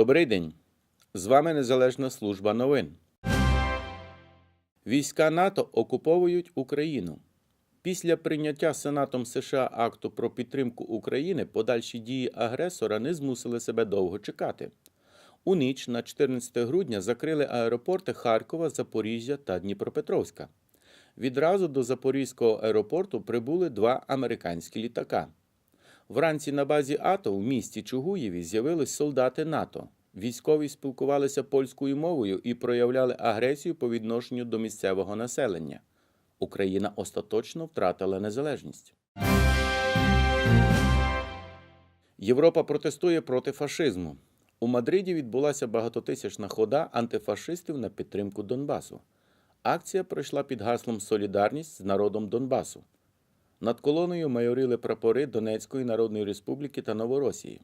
Добрий день. З вами Незалежна служба новин. Війська НАТО окуповують Україну. Після прийняття Сенатом США акту про підтримку України подальші дії агресора не змусили себе довго чекати. У ніч на 14 грудня закрили аеропорти Харкова, Запоріжжя та Дніпропетровська. Відразу до Запорізького аеропорту прибули два американські літака. Вранці на базі АТО в місті Чугуєві з'явились солдати НАТО. Військові спілкувалися польською мовою і проявляли агресію по відношенню до місцевого населення. Україна остаточно втратила незалежність. Європа протестує проти фашизму. У Мадриді відбулася багатотисячна хода антифашистів на підтримку Донбасу. Акція пройшла під гаслом Солідарність з народом Донбасу. Над колоною майорили прапори Донецької Народної Республіки та Новоросії.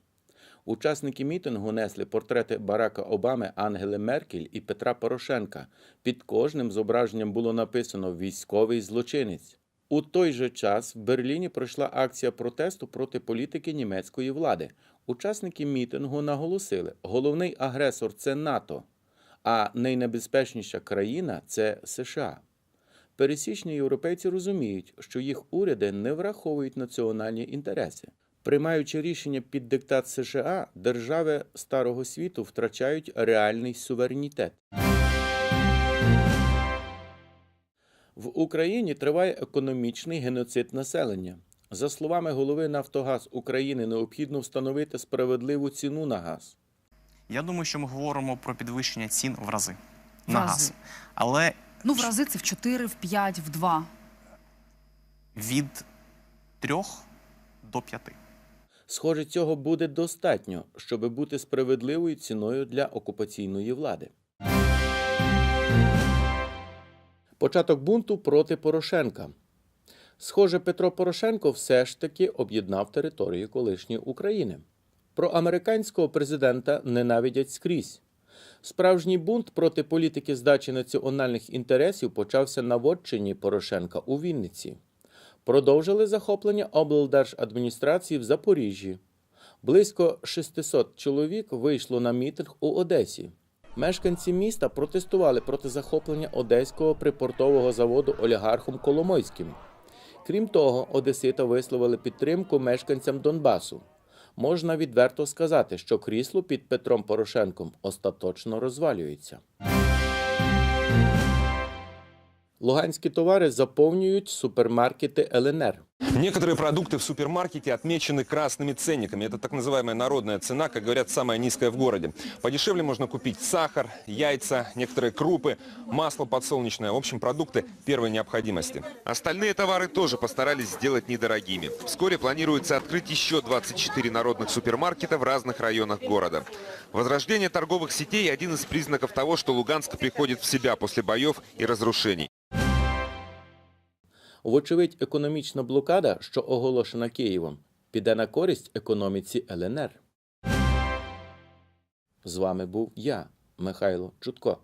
Учасники мітингу несли портрети Барака Обами, Ангели Меркель і Петра Порошенка. Під кожним зображенням було написано Військовий злочинець. У той же час в Берліні пройшла акція протесту проти політики німецької влади. Учасники мітингу наголосили, головний агресор це НАТО, а найнебезпечніша країна це США. Пересічні європейці розуміють, що їх уряди не враховують національні інтереси. Приймаючи рішення під диктат США, держави старого світу втрачають реальний суверенітет. В Україні триває економічний геноцид населення. За словами голови Нафтогаз України, необхідно встановити справедливу ціну на газ. Я думаю, що ми говоримо про підвищення цін в рази на газ. Але Ну, в рази це в 4, в 5, в 2. від 3 до 5. Схоже, цього буде достатньо, щоб бути справедливою ціною для окупаційної влади. Початок бунту проти Порошенка. Схоже, Петро Порошенко все ж таки об'єднав територію колишньої України. Про американського президента ненавидять скрізь. Справжній бунт проти політики здачі національних інтересів почався на вотчині Порошенка у Вінниці. Продовжили захоплення облдержадміністрації в Запоріжжі. Близько 600 чоловік вийшло на мітинг у Одесі. Мешканці міста протестували проти захоплення одеського припортового заводу олігархом Коломойським. Крім того, одесита висловили підтримку мешканцям Донбасу. Можна відверто сказати, що крісло під Петром Порошенком остаточно розвалюється. Луганські товари заповнюють супермаркети ЛНР. Некоторые продукты в супермаркете отмечены красными ценниками. Это так называемая народная цена, как говорят, самая низкая в городе. Подешевле можно купить сахар, яйца, некоторые крупы, масло подсолнечное. В общем, продукты первой необходимости. Остальные товары тоже постарались сделать недорогими. Вскоре планируется открыть еще 24 народных супермаркета в разных районах города. Возрождение торговых сетей – один из признаков того, что Луганск приходит в себя после боев и разрушений. Вочевидь, економічна блокада, що оголошена Києвом, піде на користь економіці ЛНР. З вами був я, Михайло Чутко.